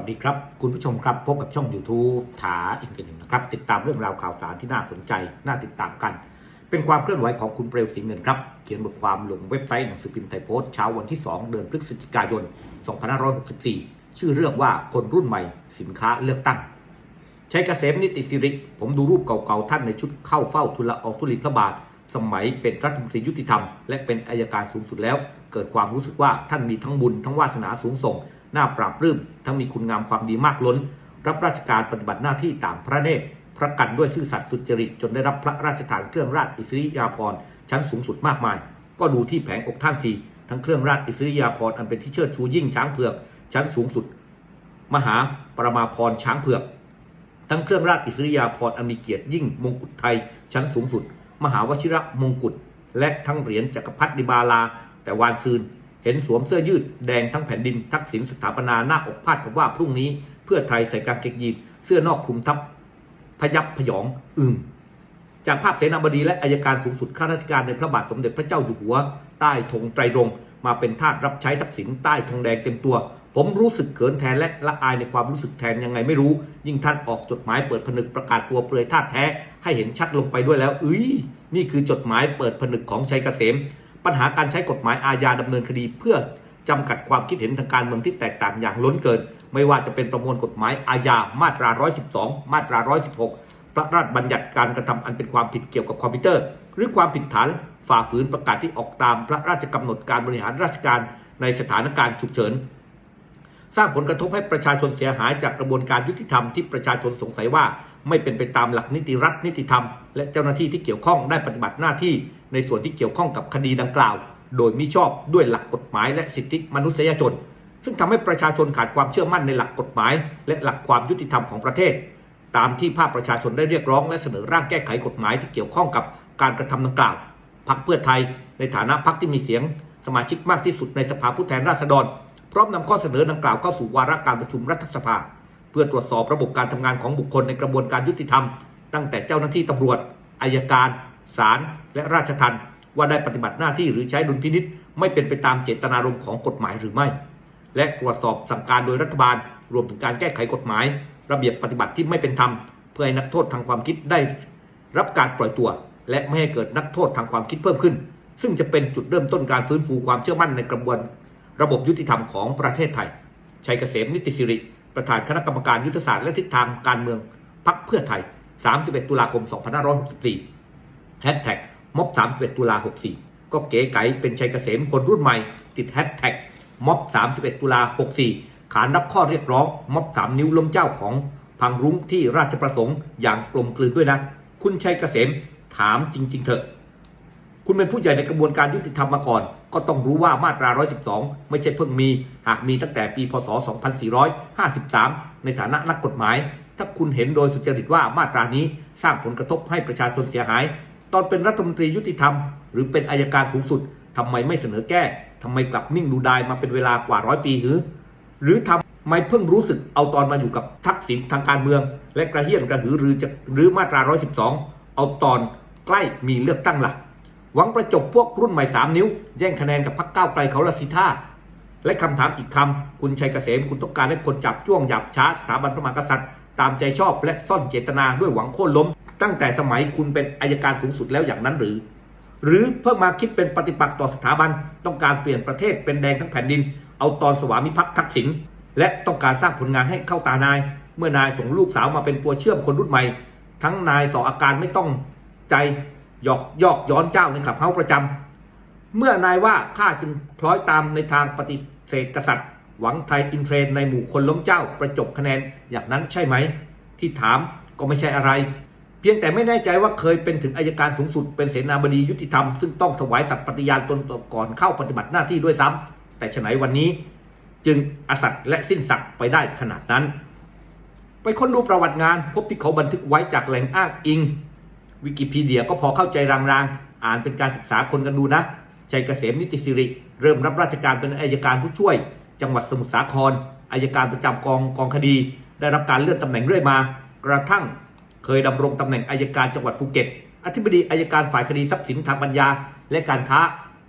วัสดีครับ คุณผู้ชมครับ พบกับช่อง YouTube ถาอินเทอร์เน็ตนะครับ ติดตามเรื่องราวข่าวสารที่น่าสนใจ น่าติดตามกัน เป็นความเคลื่อนไหวของคุณเปลวสิงห์เงินครับ เขียนบทความลงเว็บไซต์หนังสือพิมพ์ไทยโพสต์เช้าวันที่ 2 เดือนพฤศจิกายน 2564 ชื่อเรื่องว่าคนรุ่นใหม่สินค้าเลือกตั้งชัยเกษมนิติสิริ ผมดูรูปเก่าๆท่านในชุดเข้าเฝ้าทุลอองทุลีพระบาท สมัยเป็นรัฐมนตรียุติธรรม และเป็นอายการสูงสุดแล้ว เกิดความรู้สึกว่าท่านมีทั้งบุญทั้งวาสนาสูงส่ง น่าปราบรื้มทั้งมีคุณงามความดีมากล้น รับราชการปฏิบัติหน้าที่ตามพระเนตรพระกันด้วยซื่อสัตย์สุจริตจนได้รับพระราชทานเครื่องราชอิสริยาภรณ์ชั้นสูงสุดมากมาย ก็ดูที่แผงอกท่านสีทั้งเครื่องราชอิสริยาภรณ์อันเป็นที่เชิดชูยิ่งช้างเผือก ชั้นสูงสุด มหาปรมาภรณ์ช้างเผือกทั้งเครื่องราชอิสริยาภรณ์อันมีเกียรติยิ่งมงกุฎไทยชั้นสูงสุด มหาวชิระมงกุฎและทั้งเหรียญจักรพรรดิบาลา แต่วานซืน เห็นสวมเสื้อยืดแดงทั้งแผ่นดินทักษิณสถาปนาหน้าอกพาดคำว่าพรุ่งนี้ เพื่อไทยใส่กางเกงยีนเสื้อนอกคลุมทับพยับพยองอึมจากภาพเสนาบดีและอายการสูงสุดข้าราชการในพระบาทสมเด็จพระเจ้าอยู่หัว ใต้ธงไตรรงมาเป็นทาสรับใช้ทักษิณใต้ธงแดงเต็มตัว ผมรู้สึกเขินแทนและละอายในความรู้สึกแทนยังไงไม่รู้ ยิ่งท่านออกจดหมายเปิดผนึกประกาศตัวเปลือยทาสแท้ ให้เห็นชัดลงไปด้วยแล้ว เอ้ยนี่คือจดหมายเปิดผนึกของชัยเกษม ปัญหาการใช้กฎหมายอาญาดำเนินคดี เพื่อจำกัดความคิดเห็นทางการเมืองที่แตกต่างอย่างล้นเกิน ไม่ว่าจะเป็นประมวลกฎหมายอาญามาตรา 112 มาตรา 116 พระราชบัญญัติการกระทำอันเป็นความผิดเกี่ยวกับคอมพิวเตอร์ หรือความผิดฐานฝ่าฝืนประกาศที่ออกตามพระราชกำหนดการบริหารราชการในสถานการณ์ฉุกเฉิน สร้างผลกระทบให้ประชาชนเสียหายจากกระบวนการยุติธรรมที่ประชาชนสงสัยว่า ไม่เป็นไปตามหลักนิติรัฐนิติธรรม และเจ้าหน้าที่ที่เกี่ยวข้องได้ปฏิบัติหน้าที่ ในส่วนที่เกี่ยวข้องกับคดีดังกล่าว โดยมิชอบด้วยหลักกฎหมายและสิทธิมนุษยชน ซึ่งทำให้ประชาชนขาดความเชื่อมั่นในหลักกฎหมาย และหลักความยุติธรรมของประเทศ ตามที่ภาคประชาชนได้เรียกร้องและเสนอร่างแก้ไขกฎหมายที่เกี่ยวข้องกับการกระทำดังกล่าวพรรคเพื่อไทย ในฐานะพรรคที่มีเสียง สมาชิกมากที่สุดในสภาผู้แทนราษฎรพร้อมนำข้อเสนอดังกล่าวเข้าสู่วาระการประชุมรัฐสภา เพื่อตรวจสอบระบบการทำงานของบุคคลในกระบวนการยุติธรรม ตั้งแต่เจ้าหน้าที่ตำรวจอายการศาลและราชทัณฑ์ว่าได้ปฏิบัติหน้าที่หรือใช้ดุลพินิษไม่เป็นไปตามเจตนารมณ์ของกฎหมายหรือไม่ และตรวจสอบสั่งการโดยรัฐบาล รวมถึงการแก้ไขกฎหมาย ระเบียบปฏิบัติที่ไม่เป็นธรรม เพื่อให้นักโทษทางความคิดได้ รับการปล่อยตัว และไม่ให้เกิดนักโทษทางความคิดเพิ่มขึ้น ซึ่งจะเป็นจุดเริ่มต้นการฟื้นฟูความเชื่อมั่นในกระบวน ระบบยุติธรรมของประเทศไทย ชัยเกษมนิติสิริ ประธานคณะกรรมการยุทธศาสตร์และทิศทางการเมืองพักเพื่อไทย 31 ตุลาคม 2564แฮชแท็กม็อบ 31 ตุลา 64 ก็เก๋ไก๋เป็นชัยเกษมคนรุ่นใหม่ ติดแฮชแท็กม็อบ 31 ตุลา 64 ขานรับข้อเรียกร้องม็อบ 3 นิ้วล้มเจ้าของพังรุ้งที่ราชประสงค์อย่างกลมกลืนด้วยนะ คุณชัยเกษมถามจริง ๆ เถอะ คุณเป็นผู้ใหญ่ในกระบวนการยุติธรรมมาก่อน ก็ต้องรู้ว่ามาตรา 112 ไม่ใช่เพิ่งมี หากมีตั้งแต่ปี พศ 2453 ในฐานะนักกฎหมาย ถ้าคุณเห็นโดยสุจริตว่ามาตรานี้สร้างผลกระทบให้ประชาชนเสียหาย ตอนเป็นรัฐมนตรียุติธรรม หรือเป็นอายการสูงสุดทำไมไม่เสนอแก้ทำไมกลับนิ่งดูดายมาเป็นเวลากว่าร้อยปีหรือ หรือทำไมเพิ่งรู้สึกเอาตอนมาอยู่กับทักษิณทางการเมือง และกระเฮี้ยนกระหือรือจะหรือมาตรา 112 เอาตอนใกล้มีเลือกตั้งล่ะ หวังประจบพวกรุ่นใหม่ 3 นิ้ว แย่งคะแนนกับพรรคก้าวไกลเขาละสิท่า และคำถามอีกคำ คุณชัยเกษมคุณต้องการให้คนจับจ้วงหยับช้าสถาบันพระมหากษัตริย์ ตามใจชอบและซ่อนเจตนาด้วยหวังโค่นล้ม ตั้งแต่สมัยคุณเป็นอายการสูงสุดแล้วอย่างนั้นหรือ หรือเพิ่งมาคิดเป็นปฏิปักษ์ต่อสถาบันต้องการเปลี่ยนประเทศเป็นแดงทั้งแผ่นดิน เอาตอนสวามิภักดิ์ทักษิณและต้องการสร้างผลงานให้เข้าตานาย เมื่อนายส่งลูกสาวมาเป็นตัวเชื่อมคนรุ่นใหม่ ทั้งนายต่ออาการไม่ต้องใจ หยอกยอกย้อนเจ้าในขับเฮาประจำเมื่อนายว่าข้าจึงคล้อยตามในทางปฏิเสธกษัตริย์ หวังไทยอินเทรนในหมู่คนล้มเจ้าประจบคะแนนอย่างนั้นใช่ไหม ที่ถามก็ไม่ใช่อะไร เพียงแต่ไม่แน่ใจว่าเคยเป็นถึงอายการสูงสุดเป็นเสนาบดียุติธรรม ซึ่งต้องถวายสัตย์ปฏิญาณตนก่อนเข้าปฏิบัติหน้าที่ด้วยซ้ำแต่ฉไหนวันนี้จึงอสัตย์และสิ้นสัตย์ไปได้ขนาดนั้น ไปค้นดูประวัติงานพบที่เขาบันทึกไว้จากแหล่งอ้างอิง วิกิพีเดียก็พอเข้าใจรางๆ อ่านเป็นการศึกษาคนกันดูนะ ชัยเกษมนิติสิริ เริ่มรับราชการเป็นอายการผู้ช่วย จังหวัดสมุทรสาครอายการประจำกองกองคดี ได้รับการเลื่อนตำแหน่งเรื่อยมา กระทั่งเคยดำรงตำแหน่งอายการจังหวัดภูเก็ต อธิบดีอายการฝ่ายคดีทรัพย์สินทางปัญญา และการค้า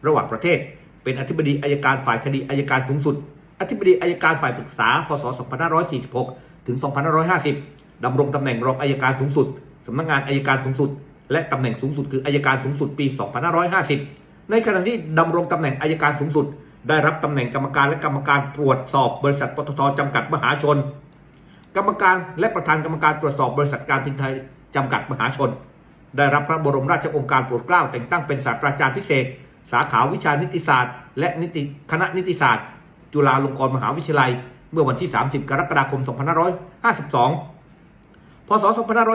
ระหว่างประเทศ เป็นอธิบดีอายการฝ่ายคดีอายการสูงสุด อธิบดีอายการฝ่ายปรึกษา พศ 2546 ถึง 2550 ดำรงตำแหน่งรองอายการสูงสุด สำนักงานอายการสูงสุด และตำแหน่งสูงสุดคืออายการสูงสุดปี 2550 ในขณะที่ดำรงตำแหน่งอายการสูงสุด ได้รับตำแหน่งกรรมการและกรรมการตรวจสอบบริษัทปตทจำกัดมหาชน กรรมการและประธานกรรมการตรวจสอบบริษัทการพินไทยจำกัดมหาชน ได้รับพระบรมราชโองการโปรดเกล้าแต่งตั้งเป็นศาสตราจารย์พิเศษ สาขาวิชานิติศาสตร์ และนิติคณะนิติศาสตร์ จุฬาลงกรณ์มหาวิทยาลัย เมื่อวันที่ 30 กรกฎาคม 2552 ศ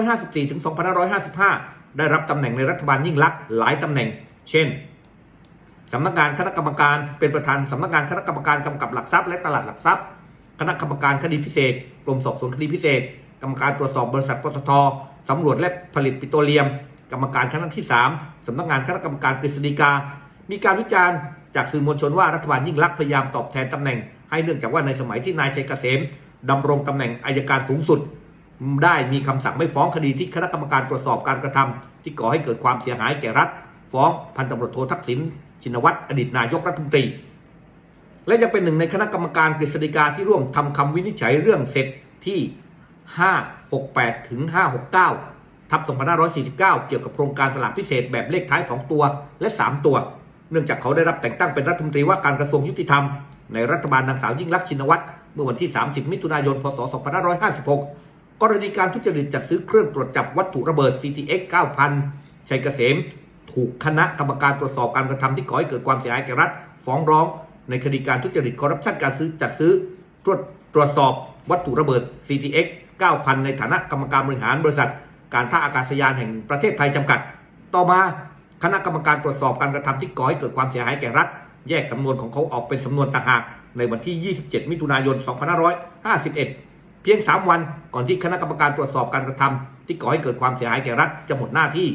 2554 ถึง 2555 ได้รับตำแหน่งในรัฐบาลยิ่งลักษณ์หลายตำแหน่ง เช่นสำนักงานคณะกรรมการเป็นประธานสำนักงานคณะกรรมการกำกับหลักทรัพย์และตลาดหลักทรัพย์ คณะกรรมการคดีพิเศษกรมสอบสวนคดีพิเศษ กรรมการตรวจสอบบริษัทปตทสำรวจและผลิตปิโตรเลียม กรรมการคณะที่ 3สำนักงานคณะกรรมการกฤษฎีกา มีการวิจารณ์จากสื่อมวลชนว่ารัฐบาลยิ่งลักษณ์พยายามตอบแทนตำแหน่ง ให้เนื่องจากว่าในสมัยที่นายชัยเกษมดำรงตำแหน่งอายการสูงสุด ได้มีคำสั่งไม่ฟ้องคดีที่คณะกรรมการตรวจสอบการกระทำที่ก่อให้เกิดความเสียหายแก่รัฐ ฟ้องพันตำรวจโททักษิณชินวัตรอดีตนายกรัฐมนตรี และยังเป็นหนึ่งในคณะกรรมการกฤษฎีกาที่ร่วมทำคำวินิจฉัยเรื่องเสร็จที่ 568 ถึง 569 ทับ 2549 เกี่ยวกับโครงการสลากพิเศษแบบเลขท้าย 2 ตัวและ 3 ตัว เนื่องจากเขาได้รับแต่งตั้งเป็นรัฐมนตรีว่าการกระทรวงยุติธรรมในรัฐบาลนางสาวยิ่งลักษณ์ชินวัตรเมื่อวันที่ 30 มิถุนายน พศ 2556 กรณีการทุจริตจัดซื้อเครื่องตรวจจับวัตถุระเบิด CTX 9000 ชัยเกษม ถูกคณะกรรมการตรวจสอบการกระทำที่ก่อให้เกิดความเสียหายแก่รัฐ ฟ้องร้อง ในคดีการทุจริตคอร์รัปชันการซื้อจัดซื้อตรวจตรวจสอบวัตถุระเบิด CTX 9000 ในฐานะกรรมการบริหารบริษัท การท่าอากาศยานแห่งประเทศไทยจำกัด ต่อมาคณะกรรมการตรวจสอบการกระทำที่ก่อให้เกิดความเสียหายแก่รัฐ แยกสำนวนของเขาออกเป็นสำนวนต่างหากในวันที่ 27 มิถุนายน 2551 พียง 3 วันก่อนที่คณะกรรมการตรวจสอบการกระทำที่ก่อให้เกิดความเสียหายแก่รัฐจะหมดหน้าที่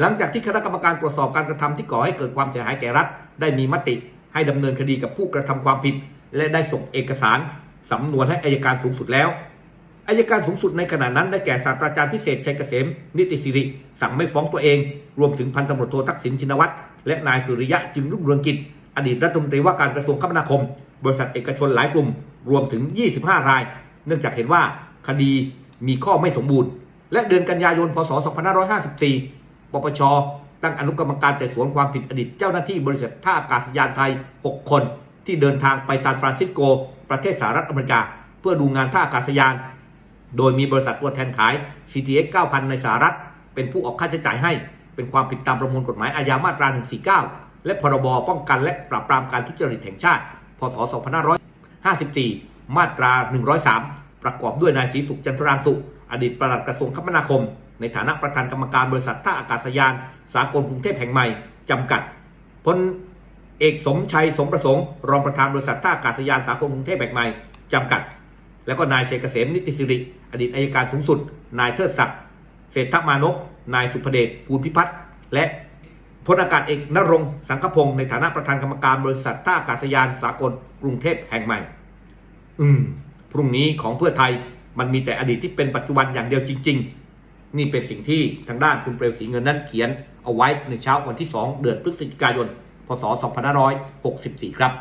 หลังจากที่คณะกรรมการตรวจสอบการกระทำที่ก่อให้เกิดความเสียหายแก่รัฐ ได้มีมติ ให้ดำเนินคดีกับผู้กระทำความผิด และได้ส่งเอกสารสำนวนให้อายการสูงสุดแล้วอายการสูงสุดในขณะนั้นได้แก่ศาสตราจารย์พิเศษชัยเกษม นิติสิริ สั่งไม่ฟ้องตัวเอง รวมถึงพันตำรวจโททักษิณชินวัตรและนายสุริยะจึงรุ่งเรืองกิจ อดีตรัฐมนตรีว่าการกระทรวงคมนาคม บริษัทเอกชนหลายกลุ่ม รวมถึง 25 ราย เนื่องจากเห็นว่าคดีมีข้อไม่สมบูรณ์ และเดือนกันยายนพศ 2554 ปปช ตั้งอนุกรรมการไต่สวนความผิดอดีตเจ้าหน้าที่บริษัทท่าอากาศยานไทย 6 คน ที่เดินทางไปซานฟรานซิสโก ประเทศสหรัฐอเมริกา เพื่อดูงานท่าอากาศยาน โดยมีบริษัทตัวแทนขาย CTX 9000 ในสหรัฐ เป็นผู้ออกค่าใช้จ่ายให้ เป็นความผิดตามประมวลกฎหมายอาญามาตรา 149 และพรบป้องกันและปราบปรามการทุจริตแห่งชาติ พศ 2554 มาตรา 103 ประกอบด้วยนายศรีสุขจันทรางสุอดีตปลัดกระทรวงคมนาคม ในฐานะประธานกรรมการบริษัทท่าอากาศยาน สากลกรุงเทพแห่งใหม่จำกัดพลเอกสมชัยสมประสงค์ รองประธานบริษัทท่าอากาศยานสากลกรุงเทพแห่งใหม่จำกัด แล้วก็นายเชษเกษมนิติสิริ อดีตอายการสูงสุด นายเทิดศักดิ์เศรษฐมานพนายสุภเดชภูลพิพัฒน์และพลอากาศเอกนรงสังคพงศ์ในฐานะประธานกรรมการบริษัทท่าอากาศยานสากลกรุงเทพแห่งใหม่ อืมพรุ่งนี้ของเพื่อไทยมันมีแต่อดีตที่เป็นปัจจุบันอย่างเดียวจริง ๆ นี่เป็นสิ่งที่ทางด้านคุณเปลวศรีเงินนั้นเขียนเอาไว้ในเช้าวันที่ 2 เดือนพฤศจิกายน พศ 2564 ครับ